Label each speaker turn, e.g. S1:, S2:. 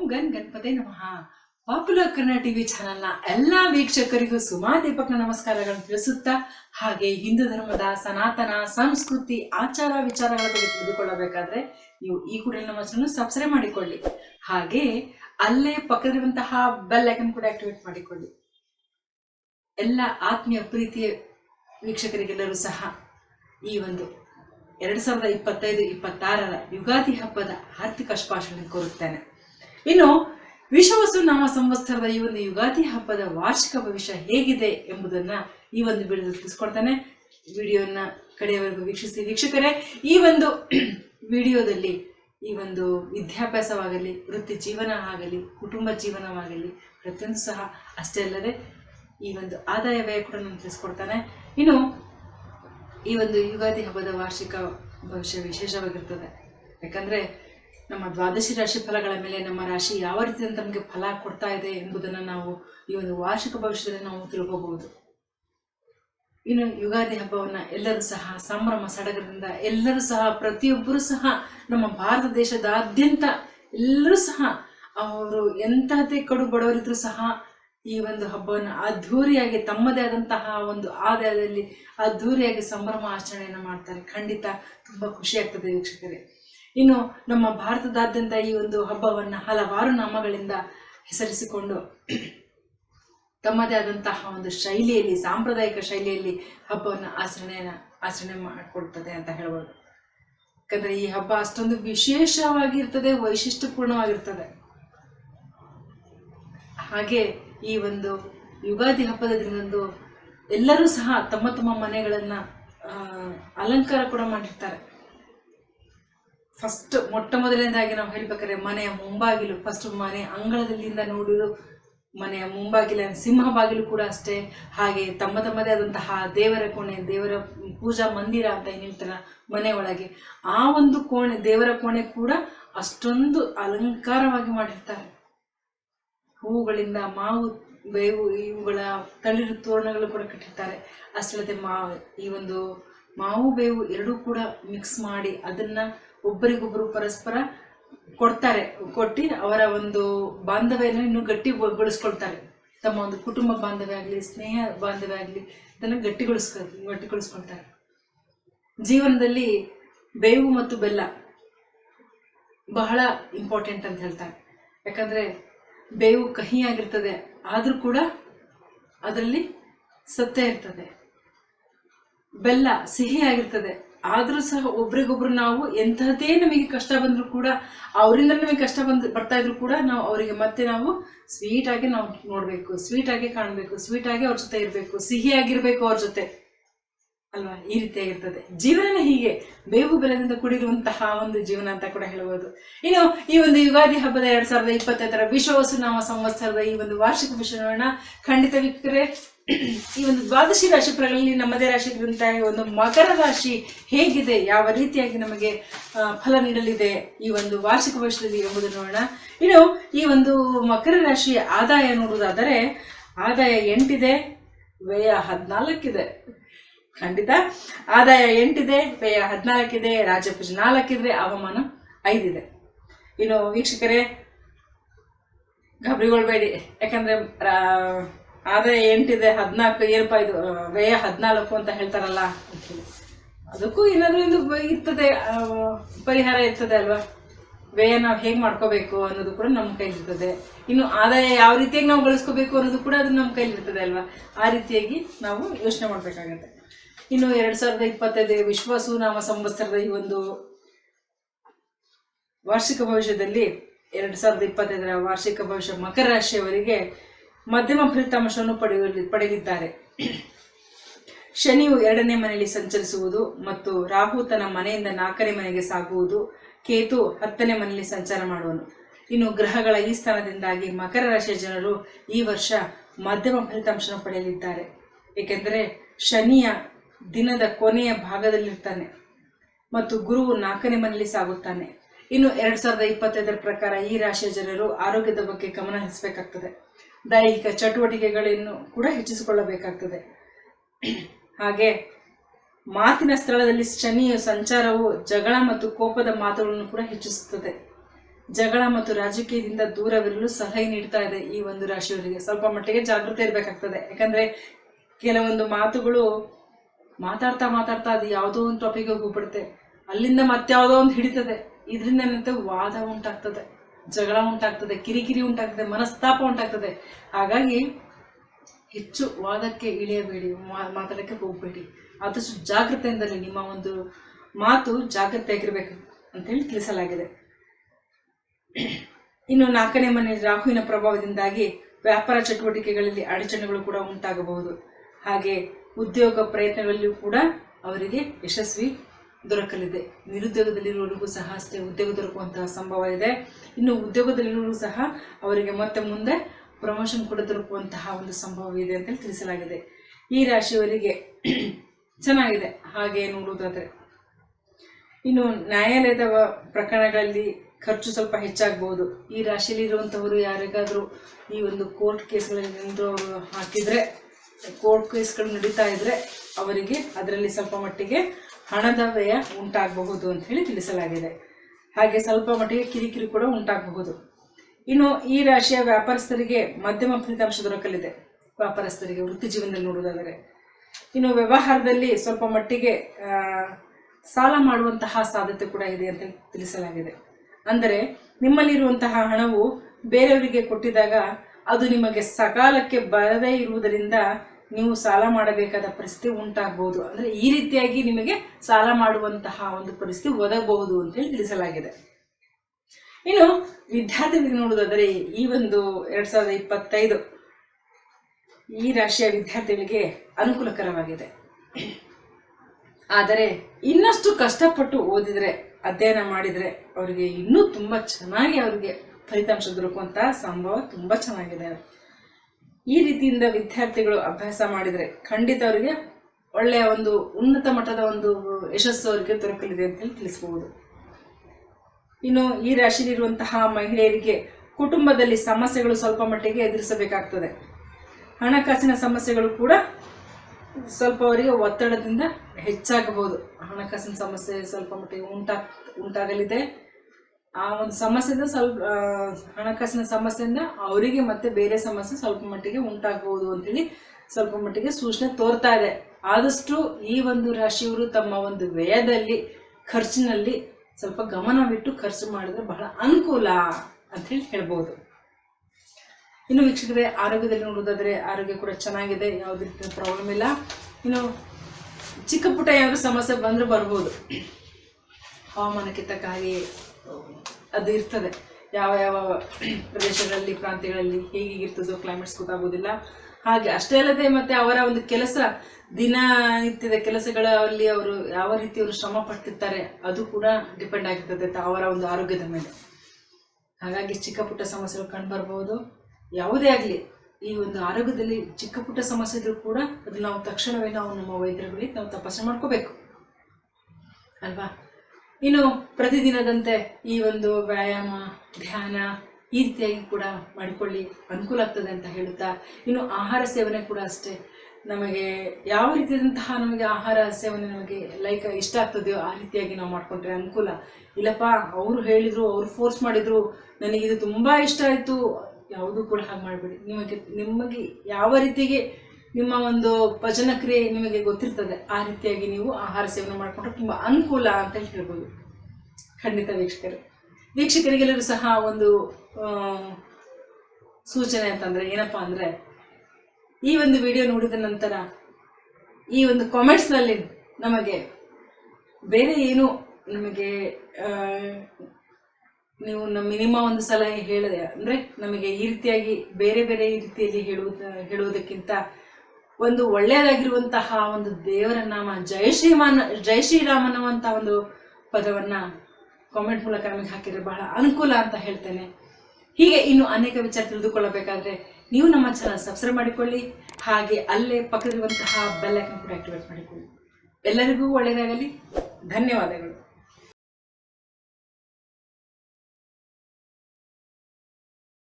S1: ಓಂ gun Ganapati ನಮಃ. Popular Kannada TV ಚಾನೆಲ್ನ ಎಲ್ಲ ವೀಕ್ಷಕರಿಗೂ ಸುಮಾ ದೀಪಕ್ನ ನಮಸ್ಕಾರಗಳನ್ನು ತಿಳಿಸುತ್ತಾ, ಹಾಗೆ ಹಿಂದೂ ಧರ್ಮದ ಸನಾತನ, ಸಂಸ್ಕೃತಿ, ಆಚಾರ ವಿಚಾರಗಳ ಬಗ್ಗೆ ತಿಳಿದುಕೊಳ್ಳಬೇಕಾದ್ರೆ ನೀವು ಈ ಕೂಡ ನಮ್ಮ ಚಾನಲ್ ಸಬ್ಸ್ಕ್ರೈಬ್ ಮಾಡಿಕೊಳ್ಳಿ. ಹಾಗೆ ಅಲ್ಲೇ ಪಕ್ಕದಲ್ಲಿರುವಂತಹ ಬೆಲ್ ಐಕನ್ ಕೂಡ ಆಕ್ಟಿವೇಟ್ ಮಾಡಿಕೊಳ್ಳಿ. ಎಲ್ಲ ಆತ್ಮೀಯ ಪ್ರೀತಿಯ ವೀಕ್ಷಕರಿಗೆಲ್ಲರೂ ಸಹ ಈ ಒಂದು ಎರಡು ಸಾವಿರದ ಇಪ್ಪತ್ತೈದು, ಇಪ್ಪತ್ತಾರರ ಯುಗಾದಿ ಹಬ್ಬದ ಆರ್ಥಿಕ ಶುಭಾಶಯ ಕೋರುತ್ತೇನೆ. ಇನ್ನು ವಿಶ್ವವಸು ನಾಮ ಸಂವತ್ಸರದ ಈ ಒಂದು ಯುಗಾದಿ ಹಬ್ಬದ ವಾರ್ಷಿಕ ಭವಿಷ್ಯ ಹೇಗಿದೆ ಎಂಬುದನ್ನ ಈ ಒಂದು ವಿಡಿಯೋದಲ್ಲಿ ತಿಳಿಸ್ಕೊಡ್ತಾನೆ. ವಿಡಿಯೋನ ಕಡೆಯವರೆಗೂ ವೀಕ್ಷಿಸಿ. ವೀಕ್ಷಕರೇ, ಈ ಒಂದು ವಿಡಿಯೋದಲ್ಲಿ ಈ ಒಂದು ವಿದ್ಯಾಭ್ಯಾಸವಾಗಲಿ, ವೃತ್ತಿ ಜೀವನ ಆಗಲಿ, ಕುಟುಂಬ ಜೀವನವಾಗಲಿ, ಪ್ರತಿಯೊಂದು ಸಹ ಅಷ್ಟೇ ಅಲ್ಲದೆ ಈ ಒಂದು ಆದಾಯ ವ್ಯಯ ಕೂಡ ನಾನು ತಿಳಿಸ್ಕೊಡ್ತಾನೆ. ಇನ್ನು ಈ ಒಂದು ಯುಗಾದಿ ಹಬ್ಬದ ವಾರ್ಷಿಕ ಭವಿಷ್ಯ ವಿಶೇಷವಾಗಿರ್ತದೆ. ಯಾಕಂದ್ರೆ ನಮ್ಮ ದ್ವಾದಶಿ ರಾಶಿ ಫಲಗಳ ಮೇಲೆ ನಮ್ಮ ರಾಶಿ ಯಾವ ರೀತಿ ಅಂತ ನಮಗೆ ಫಲ ಕೊಡ್ತಾ ಇದೆ ಎಂಬುದನ್ನು ನಾವು ಈ ಒಂದು ವಾರ್ಷಿಕ ಭವಿಷ್ಯದಲ್ಲಿ ನಾವು ತಿಳ್ಕೋಬಹುದು. ಇನ್ನು ಯುಗಾದಿ ಹಬ್ಬವನ್ನು ಎಲ್ಲರೂ ಸಹ ಸಂಭ್ರಮ, ಸಡಗರದಿಂದ ಎಲ್ಲರೂ ಸಹ ಪ್ರತಿಯೊಬ್ಬರೂ ಸಹ ನಮ್ಮ ಭಾರತ ದೇಶದಾದ್ಯಂತ ಎಲ್ಲರೂ ಸಹ ಅವರು ಎಂತಹದೇ ಕಡು ಬಡವರಿದ್ರು ಸಹ ಈ ಒಂದು ಹಬ್ಬವನ್ನು ಅದ್ಧೂರಿಯಾಗಿ ತಮ್ಮದೇ ಆದಂತಹ ಒಂದು ಆದಾಯದಲ್ಲಿ ಅದ್ಧೂರಿಯಾಗಿ ಸಂಭ್ರಮ ಆಚರಣೆಯನ್ನು ಮಾಡ್ತಾರೆ. ಖಂಡಿತ ತುಂಬ ಖುಷಿ ಆಗ್ತದೆ ವೀಕ್ಷಕರೇ. ಇನ್ನು ನಮ್ಮ ಭಾರತದಾದ್ಯಂತ ಈ ಒಂದು ಹಬ್ಬವನ್ನು ಹಲವಾರು ನಾಮಗಳಿಂದ ಹೆಸರಿಸಿಕೊಂಡು ತಮ್ಮದೇ ಆದಂತಹ ಒಂದು ಶೈಲಿಯಲ್ಲಿ, ಸಾಂಪ್ರದಾಯಿಕ ಶೈಲಿಯಲ್ಲಿ ಹಬ್ಬವನ್ನು ಆಚರಣೆಯನ್ನು, ಆಚರಣೆ ಮಾಡಿಕೊಡ್ತದೆ ಅಂತ ಹೇಳ್ಬೋದು. ಯಾಕಂದ್ರೆ ಈ ಹಬ್ಬ ಅಷ್ಟೊಂದು ವಿಶೇಷವಾಗಿರ್ತದೆ, ವೈಶಿಷ್ಟ್ಯಪೂರ್ಣವಾಗಿರ್ತದೆ. ಹಾಗೆ ಈ ಒಂದು ಯುಗಾದಿ ಹಬ್ಬದ ದಿನದಂದು ಎಲ್ಲರೂ ಸಹ ತಮ್ಮ ತಮ್ಮ ಮನೆಗಳನ್ನು ಅಲಂಕಾರ ಕೂಡ ಮಾಡಿರ್ತಾರೆ. ಫಸ್ಟ್ ಮೊಟ್ಟ ಮೊದಲನೇದಾಗಿ ನಾವು ಹೇಳ್ಬೇಕಾದ್ರೆ ಮನೆಯ ಮುಂಬಾಗಿಲು ಫಸ್ಟ್ ಮನೆ ಅಂಗಳದಲ್ಲಿಂದ ನೋಡುದು ಮನೆಯ ಮುಂಬಾಗಿಲ, ಸಿಂಹ ಬಾಗಿಲು ಕೂಡ ಅಷ್ಟೇ. ಹಾಗೆ ತಮ್ಮ ತಮ್ಮದೇ ಆದಂತಹ ದೇವರ ಕೋಣೆ, ದೇವರ ಪೂಜಾ ಮಂದಿರ ಅಂತ ಏನು ಹೇಳ್ತಾರೆ ಮನೆ ಒಳಗೆ. ಆ ಒಂದು ಕೋಣೆ, ದೇವರ ಕೋಣೆ ಕೂಡ ಅಷ್ಟೊಂದು ಅಲಂಕಾರವಾಗಿ ಮಾಡಿರ್ತಾರೆ. ಹೂವುಗಳಿಂದ ಮಾವು, ಬೇವು, ಇವುಗಳ ತಳಿರು ತೋರಣಗಳು ಕೂಡ ಕಟ್ಟಿರ್ತಾರೆ. ಅಷ್ಟಲ್ಲದೆ ಮಾವು ಈ ಒಂದು ಮಾವು, ಬೇವು ಎರಡೂ ಕೂಡ ಮಿಕ್ಸ್ ಮಾಡಿ ಅದನ್ನ ಒಬ್ಬರಿಗೊಬ್ಬರು ಪರಸ್ಪರ ಕೊಡ್ತಾರೆ, ಕೊಟ್ಟು ಅವರ ಒಂದು ಬಾಂಧವ್ಯನ ಇನ್ನೂ ಗಟ್ಟಿಗೊಳಿಸ್ಕೊಳ್ತಾರೆ. ತಮ್ಮ ಒಂದು ಕುಟುಂಬ ಬಾಂಧವ್ಯ ಆಗಲಿ, ಸ್ನೇಹ ಬಾಂಧವ್ಯ ಆಗಲಿ, ಇದನ್ನು ಗಟ್ಟಿಗೊಳಿಸ್ಕೊ, ಗಟ್ಟಿಗೊಳಿಸ್ಕೊಳ್ತಾರೆ. ಜೀವನದಲ್ಲಿ ಬೇವು ಮತ್ತು ಬೆಲ್ಲ ಬಹಳ ಇಂಪಾರ್ಟೆಂಟ್ ಅಂತ ಹೇಳ್ತಾರೆ. ಯಾಕಂದ್ರೆ ಬೇವು ಕಹಿಯಾಗಿರ್ತದೆ ಆದರೂ ಕೂಡ ಅದರಲ್ಲಿ ಸತ್ಯ ಇರ್ತದೆ. ಬೆಲ್ಲ ಸಿಹಿಯಾಗಿರ್ತದೆ ಆದರೂ ಸಹ ಒಬ್ರಿಗೊಬ್ರು ನಾವು ಎಂತಹದೇ ನಮಗೆ ಕಷ್ಟ ಬಂದರೂ ಕೂಡ ಅವರಿಂದ ನಮಗೆ ಕಷ್ಟ ಬಂದ್, ಬರ್ತಾ ಇದ್ರು ಕೂಡ ನಾವು ಅವರಿಗೆ ಮತ್ತೆ ನಾವು ಸ್ವೀಟಾಗಿ ನಾವು ನೋಡಬೇಕು ಸ್ವೀಟ್ ಆಗಿ ಕಾಣಬೇಕು ಸ್ವೀಟಾಗಿ ಅವ್ರ ಜೊತೆ ಇರಬೇಕು, ಸಿಹಿಯಾಗಿರಬೇಕು ಅವ್ರ ಜೊತೆ. ಅಲ್ವಾ? ಈ ರೀತಿಯಾಗಿರ್ತದೆ ಜೀವನ ಹೀಗೆ ಬೇವು ಬೆಲದಿಂದ ಕೂಡಿರುವಂತಹ ಒಂದು ಜೀವನ ಅಂತ ಕೂಡ ಹೇಳಬಹುದು ಇನ್ನು ಈ ಒಂದು ಯುಗಾದಿ ಹಬ್ಬದ ಎರಡ್ ಸಾವಿರದ ಇಪ್ಪತ್ತೈದರ ವಿಶ್ವವಸು ನಾಮ ಸಂವತ್ಸರದ ಈ ಒಂದು ವಾರ್ಷಿಕ ವಿಷಯಗಳನ್ನ ಖಂಡಿತ ವೀಕ್ಷಕರೇ ಈ ಒಂದು ದ್ವಾದಶಿ ರಾಶಿ ಫಲಗಳಲ್ಲಿ ನಮ್ಮದೇ ರಾಶಿ ಈ ಒಂದು ಮಕರ ರಾಶಿ ಹೇಗಿದೆ? ಯಾವ ರೀತಿಯಾಗಿ ನಮಗೆ ಫಲ ನೀಡಲಿದೆ ಈ ಒಂದು ವಾರ್ಷಿಕ ವರ್ಷದಲ್ಲಿ ಎಂಬುದನ್ನು ನೋಡೋಣ. ಇನ್ನು ಈ ಒಂದು ಮಕರ ರಾಶಿ ಆದಾಯ ನೋಡುವುದಾದರೆ, ಆದಾಯ ಎಂಟಿದೆ, ವ್ಯಯ ಹದಿನಾಲ್ಕಿದೆ. ಖಂಡಿತ. ಆದಾಯ ಎಂಟಿದೆ, ವ್ಯಯ ಹದಿನಾಲ್ಕಿದೆ, ರಾಜಪೂಜೆ ನಾಲ್ಕಿದ್ರೆ ಅವಮಾನ ಐದಿದೆ. ಇನ್ನು ವೀಕ್ಷಕರೇ ಗಾಬರಿಗೊಳ್ಬೇಡಿ ಯಾಕಂದ್ರೆ ರಾ- ಆದಾಯ ಎಂಟಿದೆ, ಹದಿನಾಲ್ಕು ಏನಪ್ಪ ಇದು ವ್ಯಯ ಹದಿನಾಲ್ಕು ಅಂತ ಹೇಳ್ತಾರಲ್ಲ? ಅದಕ್ಕೂ ಏನಾದರೂ ಒಂದು ಇರ್ತದೆ ಪರಿಹಾರ ಇರ್ತದೆ ಅಲ್ವಾ? ವ್ಯಯ ನಾವು ಹೇಗೆ ಮಾಡ್ಕೋಬೇಕು ಅನ್ನೋದು ಕೂಡ ನಮ್ಮ ಕೈಲಿರ್ತದೆ ಇನ್ನು ಆದಾಯ ಯಾವ ರೀತಿಯಾಗಿ ನಾವು ಗಳಿಸ್ಕೋಬೇಕು ಅನ್ನೋದು ಕೂಡ ಅದು ನಮ್ಮ ಕೈಲಿರ್ತದೆ ಅಲ್ವಾ? ಆ ರೀತಿಯಾಗಿ ನಾವು ಯೋಚನೆ ಮಾಡಬೇಕಾಗತ್ತೆ. ಇನ್ನು ಎರಡು ಸಾವಿರದ ಇಪ್ಪತ್ತೈದು ವಿಶ್ವಾಸು ನಾಮ ಸಂವತ್ಸರದ ಈ ಒಂದು ವಾರ್ಷಿಕ ಭವಿಷ್ಯದಲ್ಲಿ ಎರಡು ಸಾವಿರದ ಇಪ್ಪತ್ತೈದರ ವಾರ್ಷಿಕ ಭವಿಷ್ಯ ಮಕರ ರಾಶಿಯವರಿಗೆ ಮಧ್ಯಮ ಫಲಿತಾಂಶವನ್ನು ಪಡೆಯಲಿ ಪಡೆದಿದ್ದಾರೆ. ಶನಿಯು ಎರಡನೇ ಮನೆಯಲ್ಲಿ ಸಂಚರಿಸುವುದು ಮತ್ತು ರಾಹು ತನ್ನ ಮನೆಯಿಂದ ನಾಲ್ಕನೇ ಮನೆಗೆ ಸಾಗುವುದು. ಕೇತು ಹತ್ತನೇ ಮನೆಯಲ್ಲಿ ಸಂಚಾರ ಮಾಡುವನು. ಇನ್ನು ಗ್ರಹಗಳ ಈ ಸ್ಥಾನದಿಂದಾಗಿ ಮಕರ ರಾಶಿಯ ಜನರು ಈ ವರ್ಷ ಮಧ್ಯಮ ಫಲಿತಾಂಶವನ್ನು ಪಡೆಯಲಿದ್ದಾರೆ. ಏಕೆಂದರೆ ಶನಿಯ ದಿನದ ಕೊನೆಯ ಭಾಗದಲ್ಲಿರ್ತಾನೆ ಮತ್ತು ಗುರುವು ನಾಲ್ಕನೇ ಮನೆಯಲ್ಲಿ ಸಾಗುತ್ತಾನೆ. ಇನ್ನು ಎರಡ್ ಸಾವಿರದ ಇಪ್ಪತ್ತೈದರ ಪ್ರಕಾರ ಈ ರಾಶಿಯ ಜನರು ಆರೋಗ್ಯದ ಬಗ್ಗೆ ಗಮನ ಹರಿಸಬೇಕಾಗ್ತದೆ. ದೈಹಿಕ ಚಟುವಟಿಕೆಗಳನ್ನು ಕೂಡ ಹೆಚ್ಚಿಸಿಕೊಳ್ಳಬೇಕಾಗ್ತದೆ. ಹಾಗೆ ಮಾತಿನ ಸ್ಥಳದಲ್ಲಿ ಶನಿಯ ಸಂಚಾರವು ಜಗಳ ಮತ್ತು ಕೋಪದ ಮಾತುಗಳನ್ನು ಕೂಡ ಹೆಚ್ಚಿಸುತ್ತದೆ. ಜಗಳ ಮತ್ತು ರಾಜಕೀಯದಿಂದ ದೂರವಿರಲು ಸಲಹೆ ನೀಡ್ತಾ ಇದೆ ಈ ಒಂದು ರಾಶಿಯವರಿಗೆ. ಸ್ವಲ್ಪ ಮಟ್ಟಿಗೆ ಜಾಗೃತಿ ಇರಬೇಕಾಗ್ತದೆ. ಯಾಕಂದ್ರೆ ಕೆಲವೊಂದು ಮಾತುಗಳು ಮಾತಾಡ್ತಾ ಮಾತಾಡ್ತಾ ಅದು ಯಾವುದೋ ಒಂದು ಟಾಪಿಕ್ ಹೋಗ್ಬಿಡುತ್ತೆ. ಅಲ್ಲಿಂದ ಮತ್ಯಾವುದೋ ಒಂದು ಹಿಡಿತದೆ. ಇದರಿಂದ ಏನಂತೆ ವಾದ ಉಂಟಾಗ್ತದೆ. ಜಗಳ ಉಂಟಾಗ್ತದೆ, ಕಿರಿಕಿರಿ ಉಂಟಾಗ್ತದೆ, ಮನಸ್ತಾಪ ಉಂಟಾಗ್ತದೆ. ಹಾಗಾಗಿ ಹೆಚ್ಚು ವಾದಕ್ಕೆ ಇಳಿಯಬೇಡಿ ಮಾತಾಡಕ್ಕೆ ಹೋಗಬೇಡಿ. ಆದಷ್ಟು ಜಾಗೃತೆಯಿಂದಲೇ ನಿಮ್ಮ ಒಂದು ಮಾತು ಜಾಗೃತೆಯಾಗಿರ್ಬೇಕು ಅಂತ ಹೇಳಿ ತಿಳಿಸಲಾಗಿದೆ. ಇನ್ನು ನಾಲ್ಕನೇ ಮನೆ ರಾಹುವಿನ ಪ್ರಭಾವದಿಂದಾಗಿ ವ್ಯಾಪಾರ ಚಟುವಟಿಕೆಗಳಲ್ಲಿ ಅಡಚಣೆಗಳು ಕೂಡ ಉಂಟಾಗಬಹುದು. ಹಾಗೆ ಉದ್ಯೋಗ ಪ್ರಯತ್ನಗಳಲ್ಲಿಯೂ ಕೂಡ ಅವರಿಗೆ ಯಶಸ್ವಿ ದೊರಕಲಿದೆ. ನಿರುದ್ಯೋಗದಲ್ಲಿರುವವರಿಗೂ ಸಹ ಅಷ್ಟೇ ಉದ್ಯೋಗ ದೊರಕುವಂತಹ ಸಂಭವ ಇದೆ. ಇನ್ನು ಉದ್ಯೋಗದಲ್ಲಿರುವ ಸಹ ಅವರಿಗೆ ಮತ್ತೆ ಮುಂದೆ ಪ್ರಮೋಷನ್ ಕೂಡ ದೊರಕುವಂತಹ ಒಂದು ಸಂಭವ ಇದೆ ಅಂತೇಳಿ ತಿಳಿಸಲಾಗಿದೆ. ಈ ರಾಶಿಯವರಿಗೆ ಚೆನ್ನಾಗಿದೆ. ಹಾಗೆ ನೋಡುವುದಾದರೆ. ಇನ್ನು ನ್ಯಾಯಾಲಯದ ಪ್ರಕರಣಗಳಲ್ಲಿ ಖರ್ಚು ಸ್ವಲ್ಪ ಹೆಚ್ಚಾಗಬಹುದು ಈ ರಾಶಿಯಲ್ಲಿ ಇರುವಂತವರು ಯಾರಿಗಾದರೂ ಈ ಒಂದು ಕೋರ್ಟ್ ಕೇಸ್ಗಳಲ್ಲಿ ಏನಾದ್ರು ಅವರು ಹಾಕಿದ್ರೆ, ಕೋರ್ಟ್ ಕೇಸ್ಗಳು ನಡೀತಾ ಇದ್ರೆ ಅವರಿಗೆ ಅದರಲ್ಲಿ ಸ್ವಲ್ಪ ಮಟ್ಟಿಗೆ ಹಣದ ವ್ಯಯ ಉಂಟಾಗಬಹುದು ಅಂತ ಹೇಳಿ ತಿಳಿಸಲಾಗಿದೆ. ಹಾಗೆ ಸ್ವಲ್ಪ ಮಟ್ಟಿಗೆ ಕಿರಿಕಿರಿ ಕೂಡ ಉಂಟಾಗಬಹುದು. ಇನ್ನು ಈ ರಾಶಿಯ ವ್ಯಾಪಾರಸ್ಥರಿಗೆ ಮಧ್ಯಮ ಫಲಿತಾಂಶ ದೊರಕಲಿದೆ. ವ್ಯಾಪಾರಸ್ಥರಿಗೆ ವೃತ್ತಿ ಜೀವನದಲ್ಲಿ ನೋಡುವುದಾದರೆ. ಇನ್ನು ವ್ಯವಹಾರದಲ್ಲಿ ಸ್ವಲ್ಪ ಮಟ್ಟಿಗೆ ಸಾಲ ಮಾಡುವಂತಹ ಸಾಧ್ಯತೆ ಕೂಡ ಇದೆ ಅಂತ ತಿಳಿಸಲಾಗಿದೆ. ಅಂದರೆ ನಿಮ್ಮಲ್ಲಿರುವಂತಹ ಹಣವು ಬೇರೆಯವರಿಗೆ ಕೊಟ್ಟಿದಾಗ ಅದು ನಿಮಗೆ ಸಕಾಲಕ್ಕೆ ಬರದೇ ಇರುವುದರಿಂದ ನೀವು ಸಾಲ ಮಾಡಬೇಕಾದ ಪರಿಸ್ಥಿತಿ ಉಂಟಾಗಬಹುದು ಅಂದ್ರೆ ಈ ರೀತಿಯಾಗಿ ನಿಮಗೆ ಸಾಲ ಮಾಡುವಂತಹ ಒಂದು ಪರಿಸ್ಥಿತಿ ಒದಗಬಹುದು ಅಂತ ಹೇಳಿ ತಿಳಿಸಲಾಗಿದೆ. ಇನ್ನು ವಿದ್ಯಾರ್ಥಿಗಳಿಗೆ ನೋಡುವುದಾದರೆ ಈ ಒಂದು ಎರಡ್ ಸಾವಿರದ ಇಪ್ಪತ್ತೈದು ಈ ರಾಶಿಯ ವಿದ್ಯಾರ್ಥಿಗಳಿಗೆ ಅನುಕೂಲಕರವಾಗಿದೆ. ಆದರೆ ಇನ್ನಷ್ಟು ಕಷ್ಟಪಟ್ಟು ಓದಿದ್ರೆ, ಅಧ್ಯಯನ ಮಾಡಿದ್ರೆ ಅವರಿಗೆ ಇನ್ನೂ ತುಂಬಾ ಚೆನ್ನಾಗಿ ಅವರಿಗೆ ಫಲಿತಾಂಶ ದೊರಕುವಂತಹ ಸಂಭವ ತುಂಬಾ ಚೆನ್ನಾಗಿದೆ. ಈ ರೀತಿಯಿಂದ ವಿದ್ಯಾರ್ಥಿಗಳು ಅಭ್ಯಾಸ ಮಾಡಿದರೆ ಖಂಡಿತ ಅವರಿಗೆ ಒಳ್ಳೆಯ ಒಂದು ಉನ್ನತ ಮಟ್ಟದ ಒಂದು ಯಶಸ್ಸು ಅವರಿಗೆ ದೊರಕಲಿದೆ ಅಂತ ಹೇಳಿ ತಿಳಿಸಬಹುದು ಇನ್ನು ಈ ರಾಶಿಯಲ್ಲಿರುವಂತಹ ಮಹಿಳೆಯರಿಗೆ ಕುಟುಂಬದಲ್ಲಿ ಸಮಸ್ಯೆಗಳು ಸ್ವಲ್ಪ ಮಟ್ಟಿಗೆ ಎದುರಿಸಬೇಕಾಗ್ತದೆ. ಹಣಕಾಸಿನ ಸಮಸ್ಯೆಗಳು ಕೂಡ ಸ್ವಲ್ಪ ಅವರಿಗೆ ಒತ್ತಡದಿಂದ ಹೆಚ್ಚಾಗಬಹುದು. ಹಣಕಾಸಿನ ಸಮಸ್ಯೆ ಸ್ವಲ್ಪ ಮಟ್ಟಿಗೆ ಉಂಟಾಗ್, ಉಂಟಾಗಲಿದೆ. ಆ ಒಂದು ಸಮಸ್ಯೆಯಿಂದ ಸ್ವಲ್ಪ ಹಣಕಾಸಿನ ಸಮಸ್ಯೆಯಿಂದ ಅವರಿಗೆ ಮತ್ತೆ ಬೇರೆ ಸಮಸ್ಯೆ ಸ್ವಲ್ಪ ಮಟ್ಟಿಗೆ ಉಂಟಾಗಬಹುದು ಅಂತೇಳಿ ಸ್ವಲ್ಪ ಮಟ್ಟಿಗೆ ಸೂಚನೆ ತೋರ್ತಾ ಇದೆ. ಆದಷ್ಟು ಈ ಒಂದು ರಾಶಿಯವರು ತಮ್ಮ ಒಂದು ವ್ಯಯದಲ್ಲಿ, ಖರ್ಚಿನಲ್ಲಿ ಸ್ವಲ್ಪ ಗಮನವಿಟ್ಟು ಖರ್ಚು ಮಾಡಿದ್ರೆ ಬಹಳ ಅನುಕೂಲ ಅಂತ ಹೇಳಿ ಹೇಳ್ಬೋದು. ಇನ್ನು ವೀಕ್ಷಕರೇ, ಆರೋಗ್ಯದಲ್ಲಿ ನೋಡೋದಾದ್ರೆ ಆರೋಗ್ಯ ಕೂಡ ಚೆನ್ನಾಗಿದೆ ಯಾವುದೇ ರೀತಿಯ ಪ್ರಾಬ್ಲಮ್ ಇಲ್ಲ. ಇನ್ನು ಚಿಕ್ಕ ಪುಟ್ಟ ಸಮಸ್ಯೆ ಬಂದ್ರೆ ಬರ್ಬೋದು. ಹವಾಮಾನಕ್ಕೆ ತಕ್ಕ ಹಾಗೆ ಅದು ಇರ್ತದೆ. ಯಾವ ಯಾವ ಪ್ರದೇಶಗಳಲ್ಲಿ, ಪ್ರಾಂತ್ಯಗಳಲ್ಲಿ ಹೇಗೆ ಇರ್ತದೋ ಕ್ಲೈಮೇಟ್ಸ್ ಗೊತ್ತಾಗೋದಿಲ್ಲ. ಹಾಗೆ ಅಷ್ಟೇ ಅಲ್ಲದೆ ಮತ್ತೆ ಅವರ ಒಂದು ಕೆಲಸ, ದಿನನಿತ್ಯದ ಕೆಲಸಗಳಲ್ಲಿ ಅವರು ಯಾವ ರೀತಿ ಅವರು ಶ್ರಮ ಪಡ್ತಿರ್ತಾರೆ, ಅದು ಕೂಡ ಡಿಪೆಂಡ್ ಆಗಿರ್ತದೆ ಅವರ ಒಂದು ಆರೋಗ್ಯದ ಮೇಲೆ. ಹಾಗಾಗಿ ಚಿಕ್ಕ ಪುಟ್ಟ ಸಮಸ್ಯೆಗಳು ಕಂಡು ಬರಬಹುದು ಯಾವುದೇ ಆಗಲಿ, ಈ ಒಂದು ಆರೋಗ್ಯದಲ್ಲಿ ಚಿಕ್ಕ ಪುಟ್ಟ ಸಮಸ್ಯೆ ಇದ್ರೂ ಕೂಡ ಅದು ನಾವು ತಕ್ಷಣವೇ ನಾವು ನಮ್ಮ ವೈದ್ಯರ ಬಳಿ ನಾವು ತಪಾಸಣೆ ಮಾಡ್ಕೋಬೇಕು. ಅಲ್ವಾ? ಇನ್ನು ಪ್ರತಿದಿನದಂತೆ ಈ ಒಂದು ವ್ಯಾಯಾಮ, ಧ್ಯಾನ ಈ ರೀತಿಯಾಗಿ ಕೂಡ ಮಾಡಿಕೊಳ್ಳಿ, ಅನುಕೂಲ ಆಗ್ತದೆ ಅಂತ ಹೇಳುತ್ತಾ, ಇನ್ನು ಆಹಾರ ಸೇವನೆ ಕೂಡ ಅಷ್ಟೇ. ನಮಗೆ ಯಾವ ರೀತಿಯಾದಂತಹ ನಮಗೆ ಆಹಾರ ಸೇವನೆ ನಮಗೆ ಲೈಕ್ ಇಷ್ಟ ಆಗ್ತದೆಯೋ ಆ ರೀತಿಯಾಗಿ ನಾವು ಮಾಡ್ಕೊಂಡ್ರೆ ಅನುಕೂಲ. ಇಲ್ಲಪ್ಪ, ಅವರು ಹೇಳಿದ್ರು, ಅವರು ಫೋರ್ಸ್ ಮಾಡಿದ್ರು, ನನಗಿದು ತುಂಬ ಇಷ್ಟ ಆಯಿತು, ಯಾವುದೂ ಕೂಡ ಹಾಗೆ ಮಾಡಬೇಡಿ. ನಿಮಗೆ ನಿಮಗೆ ಯಾವ ರೀತಿಗೆ ನಿಮ್ಮ ಒಂದು ಪಚನ ಕ್ರಿಯೆ ನಿಮಗೆ ಗೊತ್ತಿರ್ತದೆ. ಆ ರೀತಿಯಾಗಿ ನೀವು ಆಹಾರ ಸೇವನೆ ಮಾಡಿಕೊಂಡ್ರೆ ತುಂಬ ಅನುಕೂಲ ಅಂತ ಹೇಳಿ ಹೇಳ್ಬೋದು. ಖಂಡಿತ ವೀಕ್ಷಕರು. ವೀಕ್ಷಕರಿಗೆಲ್ಲರೂ ಸಹ ಒಂದು ಸೂಚನೆ ಅಂತಂದ್ರೆ ಏನಪ್ಪ ಅಂದ್ರೆ, ಈ ಒಂದು ವಿಡಿಯೋ ನೋಡಿದ ನಂತರ ಈ ಒಂದು ಕಾಮೆಂಟ್ಸ್ನಲ್ಲಿ ನಮಗೆ ಬೇರೆ ಏನು ನಮಗೆ ನೀವು ನಮ್ಮ ನಿಮ್ಮ ಒಂದು ಸಲಹೆ ಹೇಳಿದೆ ಅಂದರೆ ನಮಗೆ ಈ ರೀತಿಯಾಗಿ ಬೇರೆ ಬೇರೆ ರೀತಿಯಲ್ಲಿ ಹೇಳುವುದ ಹೇಳುವುದಕ್ಕಿಂತ ಒಂದು ಒಳ್ಳೆಯದಾಗಿರುವಂತಹ ಒಂದು ದೇವರ ನಾಮ ಜಯ ಶ್ರೀಮಾನ್, ಜಯ ಶ್ರೀರಾಮ್ ಒಂದು ಪದವನ್ನ ಕಾಮೆಂಟ್ ಮೂಲಕ ನಮಗೆ ಹಾಕಿದ್ರೆ ಬಹಳ ಅನುಕೂಲ ಅಂತ ಹೇಳ್ತೇನೆ. ಹೀಗೆ ಇನ್ನು ಅನೇಕ ವಿಚಾರ ತಿಳಿದುಕೊಳ್ಳಬೇಕಾದ್ರೆ ನೀವು ನಮ್ಮ ಚಾನಲ್ ಸಬ್ಸ್ಕ್ರೈಬ್ ಮಾಡಿಕೊಳ್ಳಿ. ಹಾಗೆ ಅಲ್ಲೇ ಪಕ್ಕದಲ್ಲಿರುವಂತಹ ಬೆಲ್ ಐಕನ್ ಕೂಡ ಆಕ್ಟಿವೇಟ್ ಮಾಡಿಕೊಳ್ಳಿ. ಎಲ್ಲರಿಗೂ ಒಳ್ಳೆಯದಾಗಲಿ. ಧನ್ಯವಾದಗಳು.